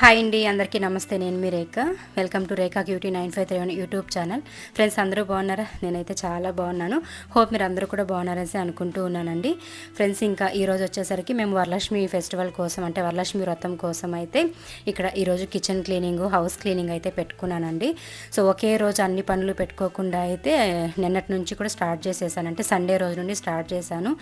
Hi అండి అందరికీ నమస్తే. నేను మీ Rekha. Welcome to Rekha cutie nine five three one YouTube channel. Friends అందరూ బాగున్నారా? నేనైతే చాలా బాగున్నాను. హోప్ మీరు అందరూ కూడా బాగున్నారని అనుకుంటూ ఉన్నానండి. ఫ్రెండ్స్ ఇంకా ఈరోజు వచ్చేసరికి మేము వరలక్ష్మి ఫెస్టివల్ కోసం అంటే వరలక్ష్మి వ్రతం కోసం అయితే ఇక్కడ ఈరోజు కిచెన్ క్లీనింగ్ హౌస్ క్లీనింగ్ అయితే పెట్టుకున్నానండి. సో ఒకే రోజు అన్ని పనులు పెట్టుకోకుండా అయితే నిన్నటి నుంచి కూడా స్టార్ట్ చేసేసాను. అంటే సండే రోజు నుండి స్టార్ట్ చేశాను.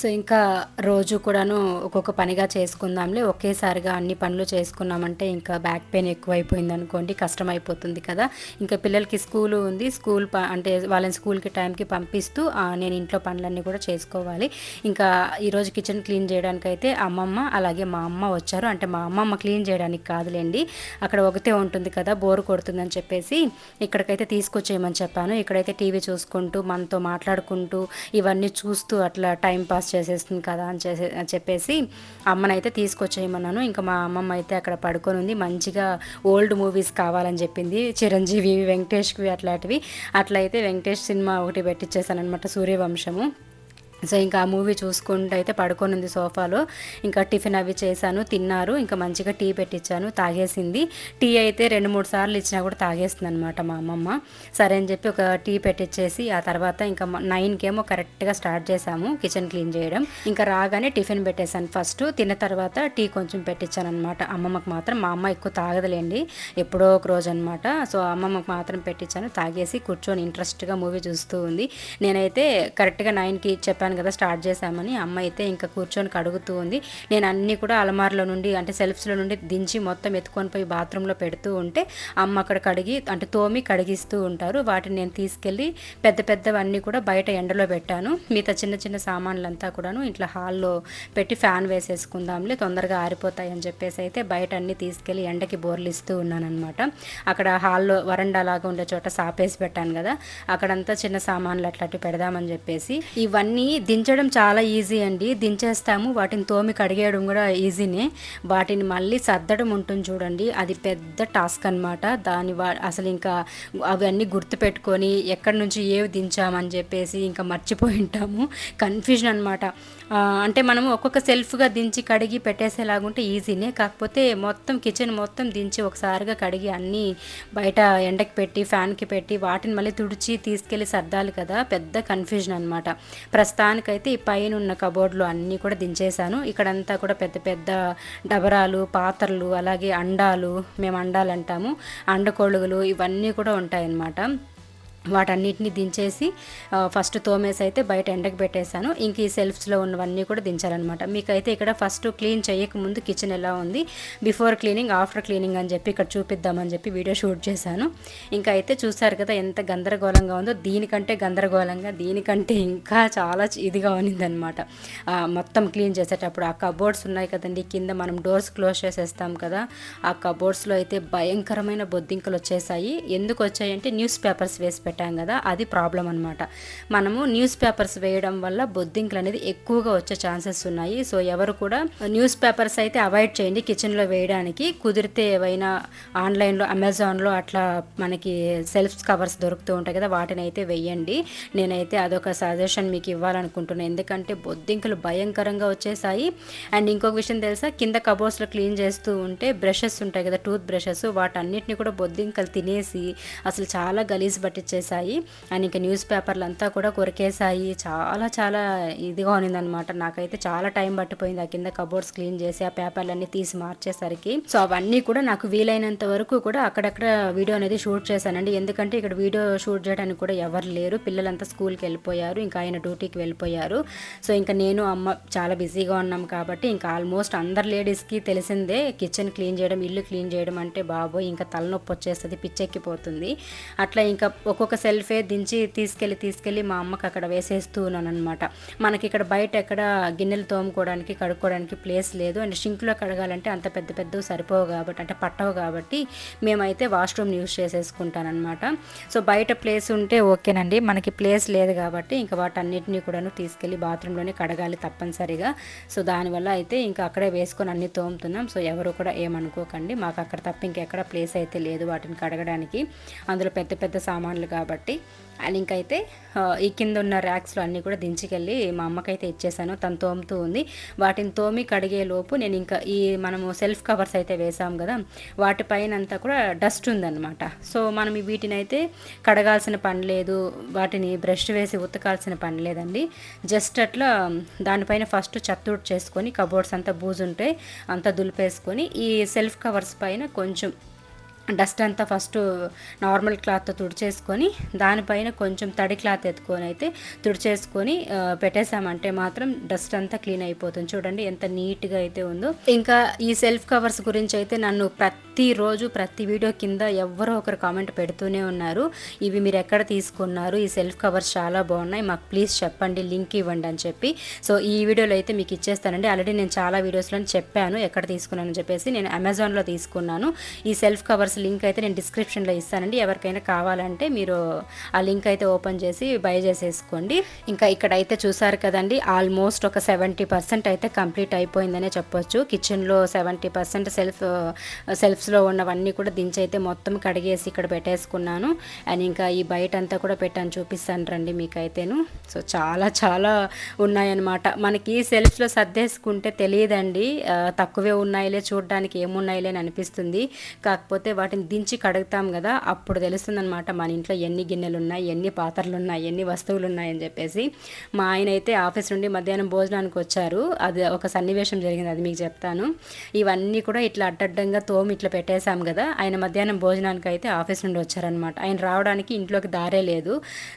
సో ఇంకా రోజు కూడాను ఒక్కొక్క పనిగా చేసుకుందాంలే. ఒకేసారిగా అన్ని పనులు చేసుకున్నామంటే ఇంకా బ్యాక్ పెయిన్ ఎక్కువైపోయింది అనుకోండి కష్టం అయిపోతుంది కదా. ఇంకా పిల్లలకి స్కూల్ ఉంది. స్కూల్ ప అంటే వాళ్ళని స్కూల్కి టైంకి పంపిస్తూ నేను ఇంట్లో పనులన్నీ కూడా చేసుకోవాలి. ఇంకా ఈరోజు కిచెన్ క్లీన్ చేయడానికి అయితే అమ్మమ్మ అలాగే మా అమ్మ వచ్చారు. అంటే మా అమ్మమ్మ క్లీన్ చేయడానికి కాదులేండి. అక్కడ ఒకతే ఉంటుంది కదా బోర్ కొడుతుందని చెప్పేసి ఇక్కడికైతే తీసుకొచ్చేయమని చెప్పాను. ఇక్కడైతే టీవీ చూసుకుంటూ మనతో మాట్లాడుకుంటూ ఇవన్నీ చూస్తూ అట్లా టైం పాస్ చేసేస్తుంది కదా అని చేసే అని చెప్పేసి అమ్మనైతే తీసుకొచ్చేయమన్నాను. ఇంకా మా అమ్మమ్మ అయితే అక్కడ పడుకొని ఉంది. మంచిగా ఓల్డ్ మూవీస్ కావాలని చెప్పింది. చిరంజీవి వెంకటేష్వి అట్లాంటివి. అట్లయితే వెంకటేష్ సినిమా ఒకటి పెట్టించేసాను అనమాట సూర్యవంశము. సో ఇంకా ఆ మూవీ చూసుకుంటూ అయితే పడుకొని ఉంది సోఫాలో. ఇంకా టిఫిన్ అవి చేశాను తిన్నారు. ఇంకా మంచిగా టీ పెట్టించాను తాగేసింది. టీ అయితే రెండు మూడు సార్లు ఇచ్చినా కూడా తాగేస్తుంది అనమాట మా అమ్మమ్మ. సరే అని చెప్పి ఒక టీ పెట్టించేసి ఆ తర్వాత ఇంకా నైన్కేమో కరెక్ట్గా స్టార్ట్ చేసాము కిచెన్ క్లీన్ చేయడం. ఇంకా రాగానే టిఫిన్ పెట్టేశాను ఫస్ట్. తిన్న తర్వాత టీ కొంచెం పెట్టించాను అనమాట అమ్మమ్మకి మాత్రం మా అమ్మ ఎక్కువ తాగదులేండి ఎప్పుడో ఒక రోజు అనమాట సో అమ్మమ్మకి మాత్రం పెట్టించాను తాగేసి కూర్చొని ఇంట్రెస్ట్గా మూవీ చూస్తూ ఉంది. నేనైతే కరెక్ట్గా నైన్కి చెప్పాను కదా స్టార్ట్ చేశామని. అమ్మ అయితే ఇంకా కూర్చొని కడుగుతూ ఉంది. నేను అన్నీ కూడా అలమార్లో నుండి అంటే సెల్ఫ్స్లో నుండి దించి మొత్తం ఎత్తుకొని పోయి బాత్రూంలో పెడుతూ ఉంటే అమ్మ అక్కడ కడిగి అంటే తోమి కడిగిస్తూ ఉంటారు. వాటిని నేను తీసుకెళ్ళి పెద్ద పెద్దవన్నీ కూడా బయట ఎండలో పెట్టాను. మిగతా చిన్న చిన్న సామాన్లంతా కూడాను ఇట్లా హాల్లో పెట్టి ఫ్యాన్ వేసేసుకుందాంలే తొందరగా ఆరిపోతాయని చెప్పేసి అయితే బయట అన్ని తీసుకెళ్ళి ఎండకి బోర్లు ఇస్తూ ఉన్నాను అనమాట అక్కడ హాల్లో వరండా లాగా ఉండే చోట సాపేసి పెట్టాను కదా అక్కడంతా చిన్న సామాన్లు అట్లాంటివి పెడదామని చెప్పేసి. ఇవన్నీ దించడం చాలా ఈజీ అండి. దించేస్తాము. వాటిని తోమి కడిగేయడం కూడా ఈజీనే. వాటిని మళ్ళీ సర్దడం ఉంటుంది చూడండి. అది పెద్ద టాస్క్ అనమాట దాని వా అసలు ఇంకా అవన్నీ గుర్తుపెట్టుకొని ఎక్కడి నుంచి ఏవి దించామని చెప్పేసి ఇంకా మర్చిపోయి ఉంటాము. కన్ఫ్యూజన్ అనమాట అంటే మనము ఒక్కొక్క సెల్ఫ్గా దించి కడిగి పెట్టేసేలాగుంటే ఈజీనే. కాకపోతే మొత్తం కిచెన్ మొత్తం దించి ఒకసారిగా కడిగి అన్నీ బయట ఎండకి పెట్టి ఫ్యాన్కి పెట్టి వాటిని మళ్ళీ తుడిచి తీసుకెళ్ళి సర్దాలి కదా. పెద్ద కన్ఫ్యూజన్ అనమాట ప్రస్తుతానికైతే ఈ పైన ఉన్న కబోర్డ్లు అన్నీ కూడా దించేశాను. ఇక్కడంతా కూడా పెద్ద పెద్ద డబరాలు పాత్రలు అలాగే అండాలు మేము అండాలు అంటాము అండకోళ్ళుగులు ఇవన్నీ కూడా ఉంటాయన్నమాట. వాటన్నిటిని దించేసి ఫస్ట్ తోమేసి అయితే బయట ఎండకు పెట్టేశాను. ఇంక ఈ సెల్ఫ్స్లో ఉన్నవన్నీ కూడా దించాలన్నమాట మీకైతే ఇక్కడ ఫస్ట్ క్లీన్ చేయకముందు కిచెన్ ఎలా ఉంది బిఫోర్ క్లీనింగ్ ఆఫ్టర్ క్లీనింగ్ అని చెప్పి ఇక్కడ చూపిద్దామని చెప్పి వీడియో షూట్ చేశాను. ఇంకా అయితే చూసారు కదా ఎంత గందరగోళంగా ఉందో దీనికంటే గందరగోళంగా దీనికంటే ఇంకా చాలా ఇదిగా ఉన్నిందనమాట. మొత్తం క్లీన్ చేసేటప్పుడు ఆ కబోర్డ్స్ ఉన్నాయి కదండి కింద మనం డోర్స్ క్లోజ్ చేసేస్తాం కదా ఆ కబోర్డ్స్లో అయితే భయంకరమైన బొద్దింకలు వచ్చేసాయి ఎందుకు వచ్చాయంటే న్యూస్ పేపర్స్ వేసి పెట్టాం కదా అది ప్రాబ్లం అనమాట మనము న్యూస్ పేపర్స్ వేయడం వల్ల బొద్దింకలు అనేది ఎక్కువగా వచ్చే ఛాన్సెస్ ఉన్నాయి. సో ఎవరు కూడా న్యూస్ పేపర్స్ అయితే అవాయిడ్ చేయండి. కిచెన్లో వేయడానికి కుదిరితే ఏవైనా ఆన్లైన్లో అమెజాన్లో అట్లా మనకి సెల్ఫ్ కవర్స్ దొరుకుతూ ఉంటాయి కదా వాటిని అయితే వేయండి. నేనైతే అదొక సజెషన్ మీకు ఇవ్వాలనుకుంటున్నాను ఎందుకంటే బొద్దింకలు భయంకరంగా వచ్చేసాయి. అండ్ ఇంకొక విషయం తెలుసా? కింద కబోర్డ్స్లో క్లీన్ చేస్తూ ఉంటే బ్రషెస్ ఉంటాయి కదా టూత్ బ్రషెస్ వాటన్నిటిని కూడా బొద్దింకలు తినేసి అసలు చాలా గలీజ్ పట్టించేసాయి అండ్ ఇంకా న్యూస్ పేపర్లు అంతా కూడా కొరికేసాయి చాలా చాలా ఇదిగా ఉన్నదనమాట నాకైతే చాలా టైం పట్టిపోయింది ఆ కింద కబోర్డ్స్ క్లీన్ చేసి ఆ పేపర్లన్నీ తీసి మార్చేసరికి. సో అవన్నీ కూడా నాకు వీలైనంత వరకు కూడా అక్కడక్కడ వీడియో అనేది షూట్ చేశానండి. ఎందుకంటే ఇక్కడ వీడియో షూట్ చేయడానికి కూడా ఎవరు లేరు. పిల్లలంతా స్కూల్కి వెళ్ళిపోయారు. ఇంకా ఆయన డ్యూటీకి వెళ్ళిపోయారు. సో ఇంకా నేను అమ్మ చాలా బిజీగా ఉన్నాం కాబట్టి ఇంకా ఆల్మోస్ట్ అందరు లేడీస్కి తెలిసిందే కిచెన్ క్లీన్ చేయడం ఇల్లు క్లీన్ చేయడం అంటే బాబోయ్ ఇంకా తలనొప్పి వచ్చేస్తుంది పిచ్చెక్కిపోతుంది. అట్లా ఇంకా ఒక్కొక్క సెల్ఫే దించి తీసుకెళ్ళి తీసుకెళ్ళి మా అమ్మకి అక్కడ వేసేస్తూ ఉన్నాను అనమాట మనకి ఇక్కడ బయట ఎక్కడ గిన్నెలు తోముకోవడానికి కడుక్కోవడానికి ప్లేస్ లేదు. అండ్ షింక్లో కడగాలంటే అంత పెద్ద పెద్దవి సరిపోవు కాబట్టి అంటే పట్టవు కాబట్టి మేమైతే వాష్రూమ్ యూస్ చేసేసుకుంటానమాట సో బయట ప్లేస్ ఉంటే ఓకేనండి. మనకి ప్లేస్ లేదు కాబట్టి ఇంకా వాటన్నిటిని కూడాను తీసుకెళ్ళి బాత్రూంలోనే కడగాలి తప్పనిసరిగా. సో దానివల్ల అయితే ఇంకా అక్కడే వేసుకొని అన్ని తోముతున్నాం. సో ఎవరు కూడా ఏమనుకోకండి. మాకు అక్కడ తప్ప ఇంకెక్కడ ప్లేస్ అయితే లేదు వాటిని కడగడానికి. అందులో పెద్ద పెద్ద సామాన్లు కాబట్టి అండ్ ఇంకైతే ఈ కింద ఉన్న ర్యాక్స్లో అన్నీ కూడా దించుకెళ్ళి మా అమ్మకైతే ఇచ్చేసాను. తను తోముతూ ఉంది. వాటిని తోమి కడిగే లోపు నేను ఇంకా ఈ మనము సెల్ఫ్ కవర్స్ అయితే వేసాం కదా వాటిపైన అంతా కూడా డస్ట్ ఉందన్నమాట. సో మనం వీటిని అయితే కడగాల్సిన పని లేదు. వాటిని బ్రష్ వేసి ఉతకాల్సిన పని లేదండి. జస్ట్ అట్లా దానిపైన ఫస్ట్ చత్తూడు చేసుకొని కబోర్డ్స్ అంతా బూజుంటే అంతా దులిపేసుకొని ఈ సెల్ఫ్ కవర్స్ పైన కొంచెం డస్ట్ అంతా ఫస్ట్ నార్మల్ క్లాత్తో తుడిచేసుకొని దానిపైన కొంచెం తడి క్లాత్ ఎత్తుకొని అయితే తుడిచేసుకొని పెట్టేశామంటే పెట్టేసామంటే మాత్రం డస్ట్ అంతా క్లీన్ అయిపోతుంది. చూడండి ఎంత నీట్గా అయితే ఉందో. ఇంకా ఈ సెల్ఫ్ కవర్స్ గురించి అయితే నన్ను ప్రతిరోజు ప్రతి వీడియో కింద ఎవరో ఒకరు కామెంట్ పెడుతూనే ఉన్నారు. ఇవి మీరు ఎక్కడ తీసుకున్నారు? ఈ సెల్ఫ్ కవర్స్ చాలా బాగున్నాయి. మాకు ప్లీజ్ చెప్పండి లింక్ ఇవ్వండి అని చెప్పి. సో ఈ వీడియోలో అయితే మీకు ఇచ్చేస్తానండి. ఆల్రెడీ నేను చాలా వీడియోస్లో చెప్పాను ఎక్కడ తీసుకున్నానని చెప్పేసి. నేను అమెజాన్లో తీసుకున్నాను. ఈ సెల్ఫ్ కవర్స్ లింక్ అయితే నేను డిస్క్రిప్షన్లో ఇస్తానండి. ఎవరికైనా కావాలంటే మీరు ఆ లింక్ అయితే ఓపెన్ చేసి బై చేసేసుకోండి. ఇంకా ఇక్కడైతే చూసారు కదండి ఆల్మోస్ట్ ఒక సెవెంటీ పర్సెంట్ అయితే కంప్లీట్ అయిపోయిందనే చెప్పొచ్చు. కిచెన్లో సెవెంటీ పర్సెంట్ సెల్ఫ్ సెల్ఫ్స్లో ఉన్నవన్నీ కూడా దించి అయితే మొత్తం కడిగేసి ఇక్కడ పెట్టేసుకున్నాను. అండ్ ఇంకా ఈ బయట అంతా కూడా పెట్టాను చూపిస్తాను రండి మీకైతేను. సో చాలా చాలా ఉన్నాయన్నమాట. మనకి సెల్ఫ్లో సర్దేసుకుంటే తెలియదండి. తక్కువే ఉన్నాయిలే చూడడానికి ఏమున్నాయిలే అని అనిపిస్తుంది. కాకపోతే వాటిని దించి కడుగుతాం కదా అప్పుడు తెలుస్తుందనమాట మన ఇంట్లో ఎన్ని గిన్నెలు ఉన్నాయి ఎన్ని పాత్రలు ఉన్నాయి ఎన్ని వస్తువులు ఉన్నాయని చెప్పేసి. మా ఆయన అయితే ఆఫీస్ నుండి మధ్యాహ్నం భోజనానికి వచ్చారు. అది ఒక సన్నివేశం జరిగింది అది మీకు చెప్తాను. ఇవన్నీ కూడా ఇట్లా అడ్డడ్డంగా తోమి ఇట్లా పెట్టేశాం కదా ఆయన మధ్యాహ్నం భోజనానికి అయితే ఆఫీస్ నుండి వచ్చారనమాట ఆయన రావడానికి ఇంట్లోకి దారే లేదు.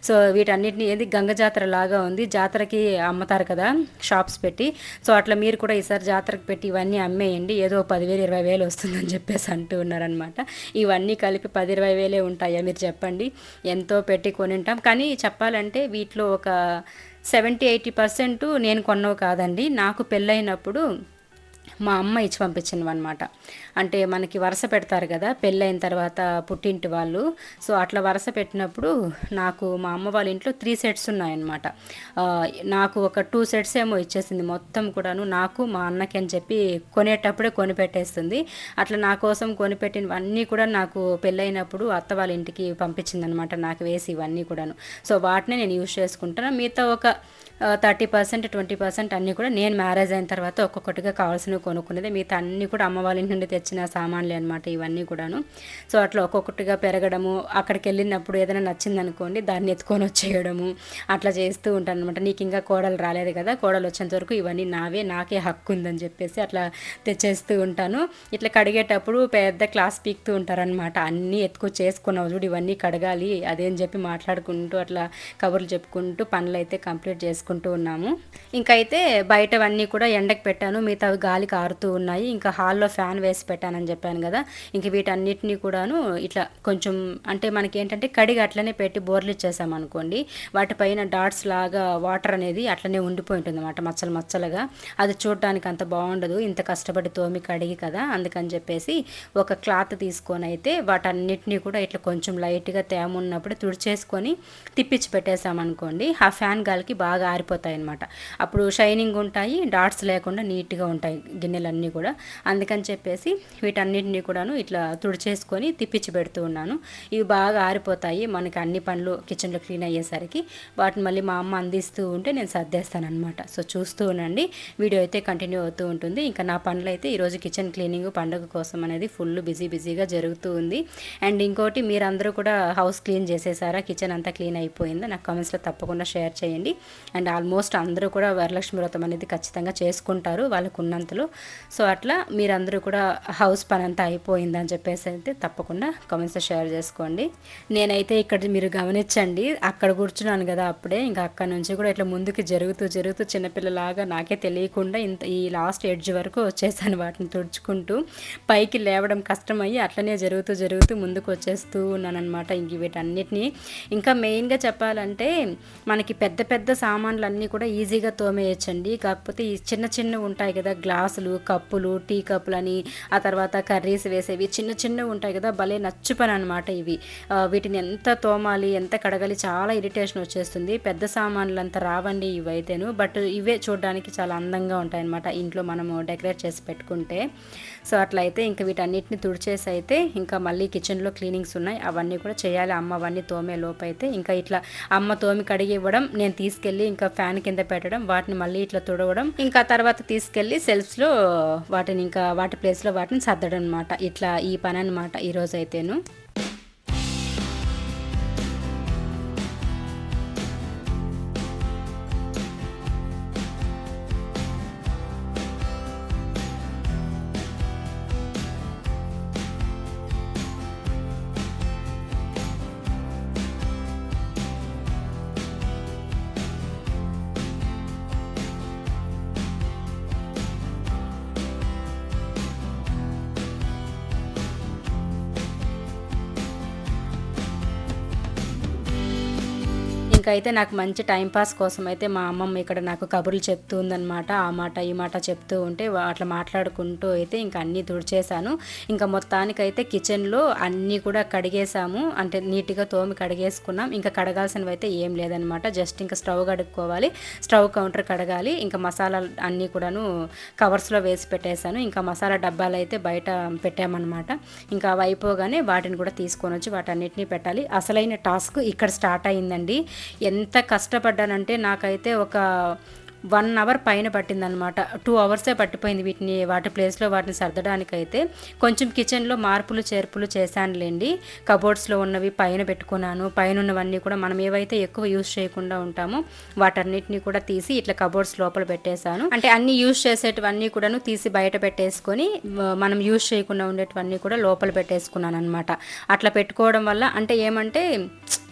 సో వీటన్నిటిని ఏది గంగ జాతర లాగా ఉంది. జాతరకి అమ్ముతారు కదా షాప్స్ పెట్టి. సో అట్లా మీరు కూడా ఈసారి జాతరకు పెట్టి ఇవన్నీ అమ్మేయండి ఏదో పదివేలు ఇరవై వేలు వస్తుందని చెప్పేసి అంటూ ఉన్నారనమాట ఇవన్నీ కలిపి పది ఇరవై వేలే ఉంటాయా మీరు చెప్పండి. ఎంతో పెట్టి కొనింటాం. కానీ చెప్పాలంటే వీటిలో ఒక సెవెంటీ ఎయిటీ పర్సెంట్ నేను కొన్నవి కాదండి. నాకు పెళ్ళైనప్పుడు మా అమ్మ ఇచ్చి పంపించింది అనమాట అంటే మనకి వరుస పెడతారు కదా పెళ్ళైన తర్వాత పుట్టింటి వాళ్ళు. సో అట్లా వరుస పెట్టినప్పుడు నాకు మా అమ్మ వాళ్ళ ఇంట్లో త్రీ సెట్స్ ఉన్నాయన్నమాట. నాకు ఒక టూ సెట్స్ ఏమో ఇచ్చేసింది మొత్తం కూడాను. నాకు మా అన్నకి అని చెప్పి కొనేటప్పుడే కొనిపెట్టేస్తుంది. అట్లా నా కోసం కొనిపెట్టినవన్నీ కూడా నాకు పెళ్ళైనప్పుడు అత్త వాళ్ళ ఇంటికి పంపించింది అనమాట నాకు వేసి ఇవన్నీ కూడాను. సో వాటినే నేను యూజ్ చేసుకుంటాను మిగతా ఒక థర్టీ పర్సెంట్ ట్వంటీ పర్సెంట్ అన్నీ కూడా నేను మ్యారేజ్ అయిన తర్వాత ఒక్కొక్కటిగా కావాల్సినవి కొనుక్కునేది. మిగతా అన్నీ కూడా అమ్మ వాళ్ళ ఇంటి నుండి తెచ్చిన సామాన్లే అనమాట ఇవన్నీ కూడాను. సో అట్లా ఒక్కొక్కటిగా పెరగడము అక్కడికి వెళ్ళినప్పుడు ఏదైనా నచ్చింది అనుకోండి దాన్ని ఎత్తుకొని వచ్చేయడము అట్లా చేస్తూ ఉంటాను అనమాట నీకు ఇంకా కోడలు రాలేదు కదా కోడలు వచ్చేంత వరకు ఇవన్నీ నావే నాకే హక్కు ఉందని చెప్పేసి అట్లా తెచ్చేస్తూ ఉంటాను. ఇట్లా కడిగేటప్పుడు పెద్ద క్లాస్ పీక్తూ ఉంటారనమాట అన్నీ ఎత్తుకు చేసుకున్నావు చూడు ఇవన్నీ కడగాలి అదేం చెప్పి మాట్లాడుకుంటూ అట్లా కబుర్లు చెప్పుకుంటూ పనులు అయితే కంప్లీట్ చేసుకుంటూ ఉన్నాము. ఇంకైతే బయటవన్నీ కూడా ఎండకు పెట్టాను. మిగతావి గాలికి ఆరుతూ ఉన్నాయి. ఇంకా హాల్లో ఫ్యాన్ వేసి పెట్టానని చెప్పాను కదా. ఇంక వీటన్నిటిని కూడాను ఇట్లా కొంచెం అంటే మనకి ఏంటంటే కడిగి అట్లనే పెట్టి బోర్లు ఇచ్చేసాం అనుకోండి. వాటిపైన డాట్స్ లాగా వాటర్ అనేది అట్లనే ఉండిపోయి ఉంటుంది అనమాట మచ్చలు మచ్చలుగా. అది చూడడానికి అంత బాగుండదు. ఇంత కష్టపడి తోమి కడిగి కదా. అందుకని చెప్పేసి ఒక క్లాత్ తీసుకొని అయితే వాటన్నిటినీ కూడా ఇట్లా కొంచెం లైట్గా తేమ ఉన్నప్పుడు తుడిచేసుకొని తిప్పించి పెట్టేసామనుకోండి. ఆ ఫ్యాన్ గాలికి బాగా ఆరిపోతాయి అనమాట అప్పుడు షైనింగ్ ఉంటాయి డాట్స్ లేకుండా నీట్గా ఉంటాయి గిన్నెలన్నీ కూడా. అందుకని చెప్పేసి వీటన్నిటిని కూడాను ఇట్లా తుడిచేసుకొని తిప్పించి పెడుతూ ఉన్నాను. ఇవి బాగా ఆరిపోతాయి మనకి అన్ని పనులు కిచెన్లో క్లీన్ అయ్యేసరికి. వాటిని మళ్ళీ మా అమ్మ అందిస్తూ ఉంటే నేను సర్దేస్తాను అనమాట సో చూస్తూ ఉండండి. వీడియో అయితే కంటిన్యూ అవుతూ ఉంటుంది. ఇంకా నా పనులు అయితే ఈరోజు కిచెన్ క్లీనింగ్ పండుగ కోసం అనేది ఫుల్ బిజీ బిజీగా జరుగుతూ ఉంది. అండ్ ఇంకోటి మీరందరూ కూడా హౌస్ క్లీన్ చేసేసారా? కిచెన్ అంతా క్లీన్ అయిపోయిందా? నాకు కామెంట్స్లో తప్పకుండా షేర్ చేయండి. అండ్ ఆల్మోస్ట్ అందరూ కూడా వరలక్ష్మి వ్రతం అనేది ఖచ్చితంగా చేసుకుంటారు వాళ్ళకు ఉన్నంతలో సో అట్లా మీరందరూ కూడా హౌస్ పని అంతా అయిపోయిందని చెప్పేసి అయితే తప్పకుండా కామెంట్స్లో షేర్ చేసుకోండి. నేనైతే ఇక్కడ మీరు గమనించండి అక్కడ కూర్చున్నాను కదా అప్పుడే ఇంకా అక్కడ నుంచి కూడా ఇట్లా ముందుకు జరుగుతూ జరుగుతూ చిన్నపిల్లలాగా నాకే తెలియకుండా ఇంత ఈ లాస్ట్ ఎడ్జ్ వరకు వచ్చేసాను వాటిని తుడుచుకుంటూ. పైకి లేవడం కష్టమయ్యి అట్లనే జరుగుతూ జరుగుతూ ముందుకు వచ్చేస్తూ ఉన్నాను అనమాట ఇంక వీటన్నిటినీ. ఇంకా మెయిన్గా చెప్పాలంటే మనకి పెద్ద పెద్ద సామాన్ అన్నీ కూడా ఈజీగా తోమేయచ్చండి. కాకపోతే ఈ చిన్న చిన్నవి ఉంటాయి కదా గ్లాసులు కప్పులు టీ కప్పులు అని ఆ తర్వాత కర్రీస్ వేసేవి చిన్న చిన్నవి ఉంటాయి కదా భలే నచ్చు పని అనమాట ఇవి వీటిని ఎంత తోమాలి ఎంత కడగాలి చాలా ఇరిటేషన్ వచ్చేస్తుంది. పెద్ద సామాన్లు అంత రావండి ఇవైతేను. బట్ ఇవే చూడడానికి చాలా అందంగా ఉంటాయి అనమాట ఇంట్లో మనము డెకరేట్ చేసి పెట్టుకుంటే. సో అట్లా అయితే ఇంకా వీటన్నిటిని తుడిచేసి అయితే ఇంకా మళ్ళీ కిచెన్లో క్లీనింగ్స్ ఉన్నాయి. అవన్నీ కూడా చేయాలి. అమ్మ అవన్నీ తోమే లోపు అయితే ఇంకా ఇట్లా అమ్మ తోమి కడిగి ఇవ్వడం నేను తీసుకెళ్ళి ఇంకా ఫ్యాన్ కింద పెట్టడం వాటిని మళ్ళీ ఇట్లా తుడవడం ఇంకా తర్వాత తీసుకెళ్ళి సెల్ఫ్స్లో వాటిని ఇంకా వాటి ప్లేస్లో వాటిని సర్దడం అనమాట ఇట్లా ఈ పని అనమాట ఈరోజు అయితేను ఇంకా అయితే నాకు మంచి టైంపాస్ కోసం అయితే మా అమ్మమ్మ ఇక్కడ నాకు కబుర్లు చెప్తూ ఉందనమాట ఆ మాట ఈ మాట చెప్తూ ఉంటే అట్లా మాట్లాడుకుంటూ అయితే ఇంకా అన్నీ తుడిచేశాను. ఇంకా మొత్తానికైతే కిచెన్లో అన్నీ కూడా కడిగేసాము అంటే నీట్గా తోమి కడిగేసుకున్నాం. ఇంకా కడగాల్సినవి అయితే ఏం లేదనమాట జస్ట్ ఇంకా స్టవ్ కడుక్కోవాలి. స్టవ్ కౌంటర్ కడగాలి. ఇంకా మసాలాలు అన్నీ కూడాను కవర్స్లో వేసి పెట్టేశాను. ఇంకా మసాలా డబ్బాలు అయితే బయట పెట్టామన్నమాట. ఇంకా అవి అయిపోగానే వాటిని కూడా తీసుకొని వచ్చి వాటన్నిటిని పెట్టాలి. అసలైన టాస్క్ ఇక్కడ స్టార్ట్ అయిందండి. ఎంత కష్టపడ్డానంటే నాకైతే ఒక వన్ అవర్ పైన పట్టిందనమాట టూ అవర్సే పట్టిపోయింది వీటిని వాటి ప్లేస్లో వాటిని సర్దడానికైతే. కొంచెం కిచెన్లో మార్పులు చేర్పులు చేశానులేండి. కబోర్డ్స్లో ఉన్నవి పైన పెట్టుకున్నాను. పైన ఉన్నవన్నీ కూడా మనం ఏవైతే ఎక్కువ యూస్ చేయకుండా ఉంటామో వాటన్నిటిని కూడా తీసి ఇట్లా కబోర్డ్స్ లోపల పెట్టేశాను. అంటే అన్ని యూస్ చేసేటివన్నీ కూడాను తీసి బయట పెట్టేసుకొని మనం యూస్ చేయకుండా ఉండేటివన్నీ కూడా లోపల పెట్టేసుకున్నాను అనమాట అట్లా పెట్టుకోవడం వల్ల అంటే ఏమంటే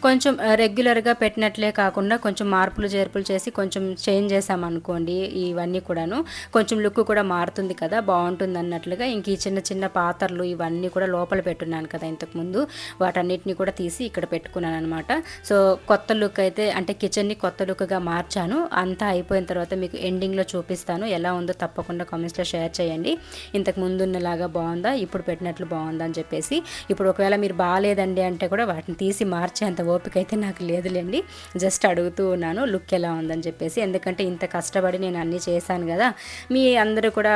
కొంచెం రెగ్యులర్గా పెట్టినట్లే కాకుండా కొంచెం మార్పులు చేర్పులు చేసి కొంచెం చేంజ్ అనుకోండి ఇవన్నీ కూడాను. కొంచెం లుక్ కూడా మారుతుంది కదా బాగుంటుంది అన్నట్లుగా ఇంక ఈ చిన్న చిన్న పాత్రలు ఇవన్నీ కూడా లోపల పెట్టున్నాను కదా ఇంతకుముందు. వాటన్నిటిని కూడా తీసి ఇక్కడ పెట్టుకున్నాను అనమాట సో కొత్త లుక్ అయితే అంటే కిచెన్ని కొత్త లుక్గా మార్చాను. అంతా అయిపోయిన తర్వాత మీకు ఎండింగ్లో చూపిస్తాను. ఎలా ఉందో తప్పకుండా కామెంట్స్లో షేర్ చేయండి. ఇంతకు ముందున్నలాగా బాగుందా ఇప్పుడు పెట్టినట్లు బాగుందా అని చెప్పేసి. ఇప్పుడు ఒకవేళ మీరు బాగాలేదండి అంటే కూడా వాటిని తీసి మార్చేంత ఓపిక అయితే నాకు లేదులేండి. జస్ట్ అడుగుతూ ఉన్నాను లుక్ ఎలా ఉందని చెప్పేసి. ఎందుకంటే ఇంత కష్టపడి నేను అన్నీ చేశాను కదా మీ అందరూ కూడా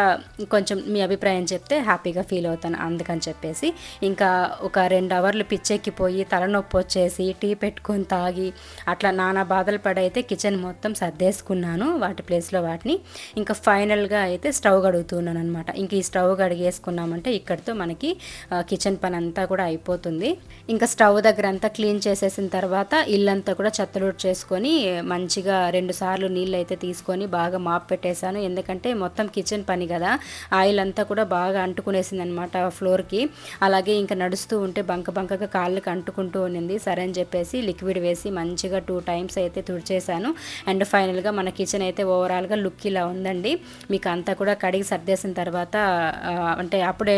కొంచెం మీ అభిప్రాయం చెప్తే హ్యాపీగా ఫీల్ అవుతాను అందుకని చెప్పేసి. ఇంకా ఒక రెండు అవర్లు పిచ్చెక్కిపోయి తలనొప్పి వచ్చేసి టీ పెట్టుకొని తాగి అట్లా నానా బాధలు పడైతే కిచెన్ మొత్తం సర్దేసుకున్నాను వాటి ప్లేస్లో వాటిని. ఇంకా ఫైనల్గా అయితే స్టవ్ కడుగుతున్నాను అనమాట ఇంక ఈ స్టవ్ కడిగేసుకున్నామంటే ఇక్కడితో మనకి కిచెన్ పని అంతా కూడా అయిపోతుంది. ఇంకా స్టవ్ దగ్గర అంతా క్లీన్ చేసేసిన తర్వాత ఇల్లంతా కూడా చెత్తలోడ్ చేసుకొని మంచిగా రెండు సార్లు నీళ్ళు అయితే తీసుకొని బాగా మాప్ పెట్టేశాను. ఎందుకంటే మొత్తం కిచెన్ పని కదా. ఆయిల్ అంతా కూడా బాగా అంటుకునేసింది అనమాట ఫ్లోర్కి అలాగే ఇంకా నడుస్తూ ఉంటే బంక బంకగా కాళ్ళకి అంటుకుంటూ ఉన్నింది సరే అని చెప్పేసి లిక్విడ్ వేసి మంచిగా టూ టైమ్స్ అయితే తుడిచేశాను. అండ్ ఫైనల్గా మన కిచెన్ అయితే ఓవరాల్గా లుక్ ఇలా ఉందండి. మీకు అంతా కూడా కడిగి సర్దేసిన తర్వాత అంటే అప్పుడే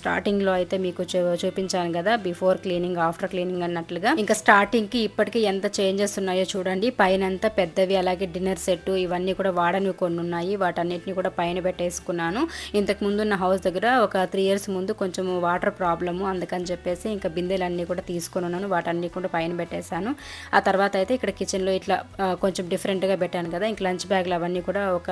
స్టార్టింగ్లో అయితే మీకు చూ చూపించాను కదా బిఫోర్ క్లీనింగ్ ఆఫ్టర్ క్లీనింగ్ అన్నట్లుగా. ఇంకా స్టార్టింగ్కి ఇప్పటికి ఎంత చేంజెస్ ఉన్నాయో చూడండి. పైనంతా పెద్దవి అలాగే డిన్నర్ సెట్ ఇవన్నీ కూడా వాడనివి కొన్ని ఉన్నాయి వాటన్నిటిని కూడా పైన పెట్టేసుకున్నాను. ఇంతకు ముందు ఉన్న హౌస్ దగ్గర ఒక త్రీ ఇయర్స్ ముందు కొంచెం వాటర్ ప్రాబ్లము అందుకని చెప్పేసి ఇంకా బిందెలన్నీ కూడా తీసుకొని ఉన్నాను. వాటన్ని కూడా పైన పెట్టేశాను. ఆ తర్వాత అయితే ఇక్కడ కిచెన్లో ఇట్లా కొంచెం డిఫరెంట్గా పెట్టాను కదా. ఇంక లంచ్ బ్యాగ్లు అవన్నీ కూడా ఒక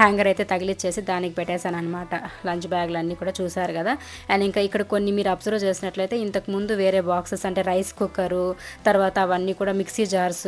హ్యాంగర్ అయితే తగిలిచ్చేసి దానికి పెట్టేశాను అనమాట లంచ్ బ్యాగ్లు అన్నీ కూడా చూశారు కదా. అండ్ ఇంకా ఇక్కడ కొన్ని మీరు అబ్జర్వ్ చేసినట్లయితే ఇంతకు ముందు వేరే బాక్సెస్ అంటే రైస్ కుక్కరు తర్వాత అవన్నీ కూడా మిక్సీ జార్స్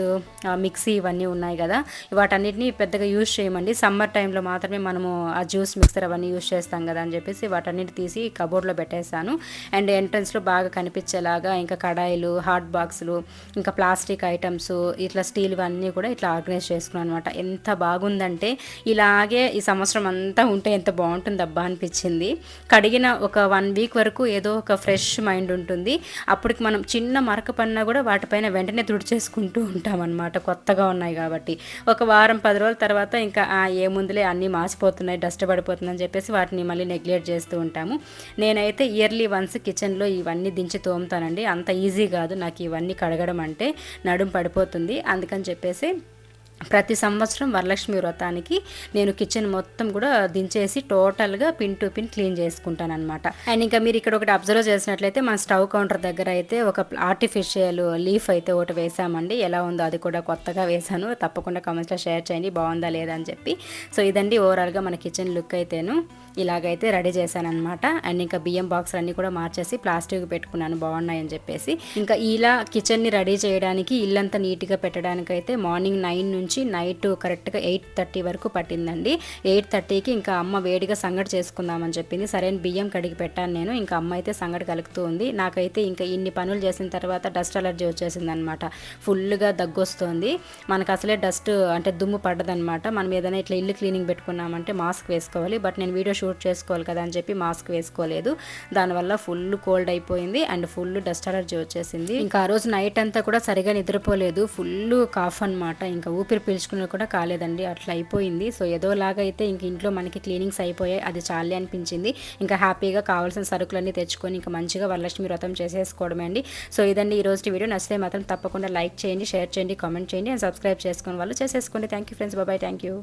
మిక్సీ ఇవన్నీ ఉన్నాయి కదా. వాటన్నిటిని పెద్దగా యూజ్ చేయమండి. సమ్మర్ టైంలో మాత్రమే మనము ఆ జ్యూస్ మిక్సర్ అవన్నీ యూజ్ చేస్తాం కదా అని చెప్పేసి వాటన్నిటి తీసి కబోర్డ్లో పెట్టేశాను. అండ్ ఎంట్రన్స్లో బాగా కనిపించేలాగా ఇంకా కడాయిలు హాట్ బాక్సులు ఇంకా ప్లాస్టిక్ ఐటమ్స్ ఇట్లా స్టీల్ ఇవన్నీ కూడా ఇట్లా ఆర్గనైజ్ చేసుకున్నాను అనమాట ఎంత బాగుందంటే ఇలాగే ఈ సంవత్సరం అంతా ఉంటే ఎంత బాగుంటుంది అబ్బా అనిపించింది. కడిగిన ఒక వన్ వీక్ వరకు ఏదో ఒక ఫ్రెష్ మైండ్ ఉంటుంది. అప్పటికి మనం చిన్న మరక పడినా కూడా వాటిపైన వెంటనే తుడిచేసుకుంటూ ఉంటాం అనమాట కొత్తగా ఉన్నాయి కాబట్టి. ఒక వారం పది రోజుల తర్వాత ఇంకా ఆ, ఏముందులే అన్నీ మాసిపోతున్నాయి డస్ట్ పడిపోతుందని చెప్పేసి వాటిని మళ్ళీ నెగ్లెక్ట్ చేస్తూ ఉంటాము. నేనైతే ఇయర్లీ వన్స్ కిచెన్లో ఇవన్నీ దించి తోముతానండి. అంత ఈజీ కాదు నాకు ఇవన్నీ కడగడం అంటే నడుం పడిపోతుంది. అందుకని చెప్పేసి ప్రతి సంవత్సరం వరలక్ష్మి వ్రతానికి నేను కిచెన్ మొత్తం కూడా దించేసి టోటల్గా పిన్ టు పిన్ క్లీన్ చేసుకుంటాను అనమాట అండ్ ఇంకా మీరు ఇక్కడ ఒకటి అబ్జర్వ్ చేసినట్లయితే మన స్టవ్ కౌంటర్ దగ్గర అయితే ఒక ఆర్టిఫిషియల్ లీఫ్ అయితే ఒకటి వేసామండి. ఎలా ఉందో అది కూడా కొత్తగా వేసాను తప్పకుండా కమెంట్స్లో షేర్ చేయండి. బాగుందా లేదా అని చెప్పి. సో ఇదండి ఓవరాల్గా మన కిచెన్ లుక్ అయితేను ఇలాగైతే రెడీ చేశాను అనమాట అండ్ ఇంకా బియ్యం బాక్స్ అన్నీ కూడా మార్చేసి ప్లాస్టిక్ పెట్టుకున్నాను. బాగున్నాయని చెప్పేసి. ఇంకా ఇలా కిచెన్ని రెడీ చేయడానికి ఇల్లంతా నీట్గా పెట్టడానికి అయితే మార్నింగ్ నైన్ నుంచి నైట్ కరెక్ట్గా ఎయిట్ థర్టీ వరకు పట్టిందండి. ఎయిట్ థర్టీకి ఇంకా అమ్మ వేడిగా సంగటి చేసుకుందామని చెప్పింది. సరైన బియ్యం కడిగి పెట్టాను నేను. ఇంకా అమ్మ అయితే సంగటి కలుగుతూ ఉంది. నాకైతే ఇంకా ఇన్ని పనులు చేసిన తర్వాత డస్ట్ అలర్జీ వచ్చేసింది అనమాట ఫుల్గా దగ్గొస్తుంది. మనకు అసలే డస్ట్ అంటే దుమ్ము పడ్డదనమాట మనం ఏదైనా ఇట్లా ఇల్లు క్లీనింగ్ పెట్టుకున్నామంటే మాస్క్ వేసుకోవాలి. బట్ నేను వీడియో షూట్ చేసుకోవాలి కదా అని చెప్పి మాస్క్ వేసుకోలేదు. దానివల్ల ఫుల్ కోల్డ్ అయిపోయింది అండ్ ఫుల్ డస్ట్ అలర్జీ వచ్చేసింది. ఇంకా ఆ రోజు నైట్ అంతా కూడా సరిగా నిద్రపోలేదు. ఫుల్ కాఫ్ అనమాట ఇంకా ఊపిరి పీల్చుకునే కూడా కాలేదండి. అట్లా అయిపోయింది. సో ఏదోలాగా అయితే ఇంక ఇంట్లో మనకి క్లీనింగ్స్ అయిపోయాయి. అది చాలే అనిపించింది. ఇంకా హ్యాపీగా కావాల్సిన సరుకులన్నీ తెచ్చుకొని ఇంకా మంచిగా వరలక్ష్మి వ్రతం చేసేసుకోవడమే అండి. సో ఇదండి ఈ రోజు వీడియో. నచ్చితే మాత్రం తప్పకుండా లైక్ చేయండి షేర్ చేయండి కామెంట్ చేయండి. అండ్ సబ్స్క్రైబ్ చేసుకుని వాళ్ళు చేసేసుకోండి. Thank you friends. బాబాయ్ థ్యాంక్ యూ